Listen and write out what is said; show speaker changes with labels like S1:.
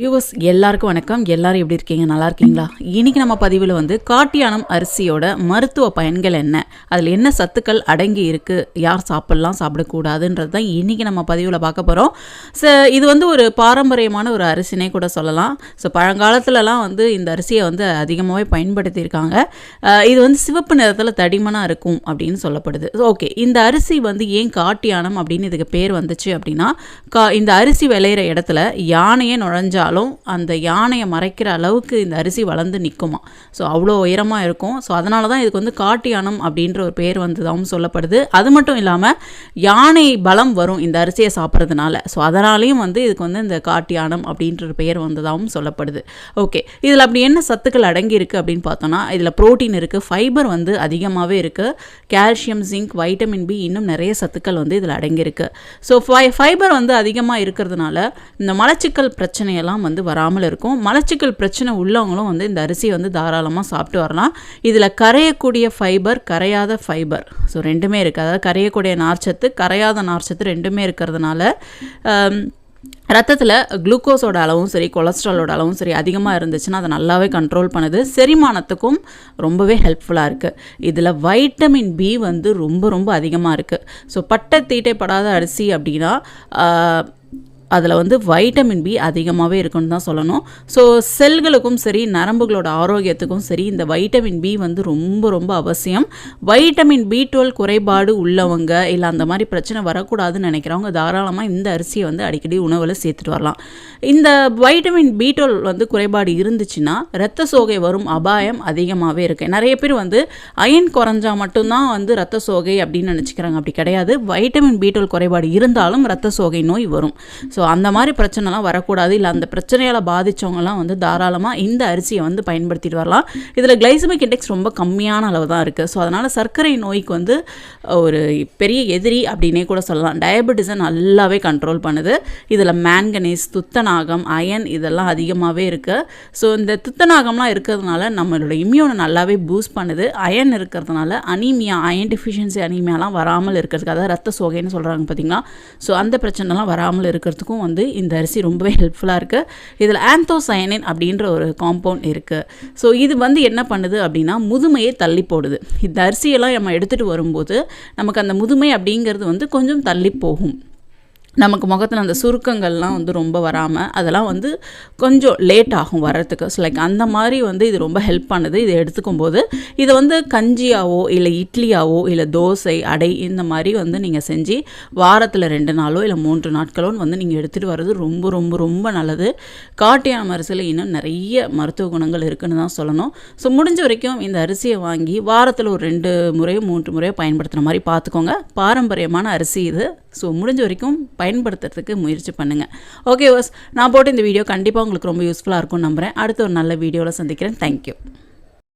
S1: viewers எல்லாருக்கும் வணக்கம் எல்லாரும் எப்படி இருக்கீங்க நல்லா இருக்கீங்களா இன்னைக்கு நம்ம பதிவில் வந்து காட்டியானம் அரிசியோட மருத்துவ பயன்கள் என்ன அதில் என்ன சத்துக்கள் அடங்கி இருக்குது யார் சாப்பிட்லாம் சாப்பிடக்கூடாதுன்றது தான் இன்னைக்கு நம்ம பதிவில் பார்க்க போகிறோம் ஸோ இது வந்து ஒரு பாரம்பரியமான ஒரு அரிசினே கூட சொல்லலாம் ஸோ பழங்காலத்துலலாம் வந்து இந்த அரிசியை வந்து அதிகமாகவே பயன்படுத்தியிருக்காங்க இது வந்து சிவப்பு நிறத்தில் தடிமனாக இருக்கும் அப்படின்னு சொல்லப்படுது ஓகே இந்த அரிசி வந்து ஏன் காட்டியானம் அப்படின்னு இதுக்கு பேர் வந்துச்சு அப்படின்னா கா இந்த அரிசி விளையிற இடத்துல யானையே நுழைஞ்சா வச்சாலும் அந்த யானையை மறைக்கிற அளவுக்கு இந்த அரிசி வளர்ந்து நிற்குமா ஸோ அவ்வளோ உயரமாக இருக்கும் ஸோ அதனால தான் இதுக்கு வந்து காட்டு யானம் அப்படின்ற ஒரு பேர் வந்ததாகவும் சொல்லப்படுது அது மட்டும் இல்லாமல் யானை பலம் வரும் இந்த அரிசியை சாப்பிட்றதுனால ஸோ அதனாலேயும் வந்து இதுக்கு வந்து இந்த காட்டு யானம் அப்படின்ற ஒரு பெயர் வந்ததாகவும் சொல்லப்படுது ஓகே இதில் அப்படி என்ன சத்துக்கள் அடங்கியிருக்கு அப்படின்னு பார்த்தோன்னா இதில் ப்ரோட்டீன் இருக்குது ஃபைபர் வந்து அதிகமாகவே இருக்குது கால்சியம் ஜிங்க் வைட்டமின் பி இன்னும் நிறைய சத்துக்கள் வந்து இதில் அடங்கியிருக்கு ஸோ ஃபை ஃபைபர் வந்து அதிகமாக இருக்கிறதுனால இந்த மலச்சிக்கல் பிரச்சனையெல்லாம் அதெல்லாம் வந்து வராமல் இருக்கும் மலச்சிக்கல் பிரச்சனை உள்ளவங்களும் வந்து இந்த அரிசியை வந்து தாராளமாக சாப்பிட்டு வரலாம் இதில் கரையக்கூடிய ஃபைபர் கரையாத ஃபைபர் ஸோ ரெண்டுமே இருக்குது அதாவது கரையக்கூடிய நார்ச்சத்து கரையாத நார்ச்சத்து ரெண்டுமே இருக்கிறதுனால ரத்தத்தில் குளுக்கோஸோட அளவும் சரி கொலஸ்ட்ராலோட அளவும் சரி அதிகமாக இருந்துச்சுன்னா அதை நல்லாவே கண்ட்ரோல் பண்ணுது செரிமானத்துக்கும் ரொம்பவே ஹெல்ப்ஃபுல்லாக இருக்குது இதில் வைட்டமின் பி வந்து ரொம்ப ரொம்ப அதிகமாக இருக்குது ஸோ பட்டை தீட்டைப்படாத அரிசி அப்படின்னா அதில் வந்து வைட்டமின் பி அதிகமாகவே இருக்குன்னு தான் சொல்லணும் ஸோ செல்களுக்கும் சரி நரம்புகளோட ஆரோக்கியத்துக்கும் சரி இந்த வைட்டமின் பி வந்து ரொம்ப ரொம்ப அவசியம் வைட்டமின் பி டுவெல் குறைபாடு உள்ளவங்க இல்லை அந்த மாதிரி பிரச்சனை வரக்கூடாதுன்னு நினைக்கிறவங்க தாராளமாக இந்த அரிசியை வந்து அடிக்கடி உணவில் சேர்த்துட்டு வரலாம் இந்த வைட்டமின் பி டுவெல் வந்து குறைபாடு இருந்துச்சுன்னா ரத்த சோகை வரும் அபாயம் அதிகமாகவே இருக்குது நிறைய பேர் வந்து அயன் குறைஞ்சா மட்டும்தான் வந்து ரத்த சோகை அப்படின்னு நினச்சிக்கிறாங்க அப்படி கிடையாது வைட்டமின் பி டுவெல் குறைபாடு இருந்தாலும் ரத்த சோகை நோய் வரும் ஸோ ஸோ அந்த மாதிரி பிரச்சனைலாம் வரக்கூடாது இல்லை அந்த பிரச்சனையால் பாதித்தவங்கலாம் வந்து தாராளமாக இந்த அரிசியை வந்து பயன்படுத்திட்டு வரலாம் இதில் கிளைசமிக் இண்டெக்ஸ் ரொம்ப கம்மியான அளவு தான் இருக்குது ஸோ அதனால் சர்க்கரை நோய்க்கு வந்து ஒரு பெரிய எதிரி அப்படின்னே கூட சொல்லலாம் டயபெட்டிஸை நல்லாவே கண்ட்ரோல் பண்ணுது இதில் மேன்கனீஸ் துத்தநாகம் அயன் இதெல்லாம் அதிகமாகவே இருக்குது ஸோ இந்த துத்தநாகம்லாம் இருக்கிறதுனால நம்மளோட இம்யூனை நல்லாவே பூஸ்ட் பண்ணுது அயன் இருக்கிறதுனால அனீமியா அயன் டிஃபிஷியன்சி அனீமியாலாம் வராமல் இருக்கிறதுக்கு அதாவது ரத்த சோகைன்னு சொல்கிறாங்க பார்த்தீங்களா ஸோ அந்த பிரச்சனைலாம் வராமல் இருக்கிறதுக்கும் அதுக்கும் வந்து இந்த அரிசி ரொம்பவே ஹெல்ப்ஃபுல்லாக இருக்குது இதில் ஆந்தோசயனின் அப்படின்ற ஒரு காம்பவுண்ட் இருக்குது ஸோ இது வந்து என்ன பண்ணுது அப்படின்னா முதுமையை தள்ளி போடுது இந்த அரிசியெல்லாம் நம்ம எடுத்துகிட்டு வரும்போது நமக்கு அந்த முதுமை அப்படிங்கிறது வந்து கொஞ்சம் தள்ளி போகும் நமக்கு முகத்தில் அந்த சுருக்கங்கள்லாம் வந்து ரொம்ப வராமல் அதெல்லாம் வந்து கொஞ்சம் லேட் ஆகும் வர்றதுக்கு ஸோ லைக் அந்த மாதிரி வந்து இது ரொம்ப ஹெல்ப் பண்ணுது இதை எடுத்துக்கும் போது இதை வந்து கஞ்சியாவோ இல்லை இட்லியாவோ இல்லை தோசை அடை இந்த மாதிரி வந்து நீங்கள் செஞ்சு வாரத்தில் ரெண்டு நாளோ இல்லை மூன்று நாட்களோ வந்து நீங்கள் எடுத்துகிட்டு வர்றது ரொம்ப ரொம்ப ரொம்ப நல்லது காட்டியான அரிசியில் இன்னும் நிறைய மருத்துவ குணங்கள் இருக்குதுன்னு தான் சொல்லணும் ஸோ முடிஞ்ச வரைக்கும் இந்த அரிசியை வாங்கி வாரத்தில் ஒரு ரெண்டு முறையோ மூன்று முறையோ பயன்படுத்துகிற மாதிரி பார்த்துக்கோங்க பாரம்பரியமான அரிசி இது ஸோ முடிஞ்ச வரைக்கும் பயன்படுத்துறதுக்கு முயற்சி பண்ணுங்கள் ஓகே வாஸ் நான் போட்டு இந்த வீடியோ கண்டிப்பாக உங்களுக்கு ரொம்ப யூஸ்ஃபுல்லாக இருக்கும் நம்புகிறேன் அடுத்த ஒரு நல்ல வீடியோவில் சந்திக்கிறேன் தேங்க்யூ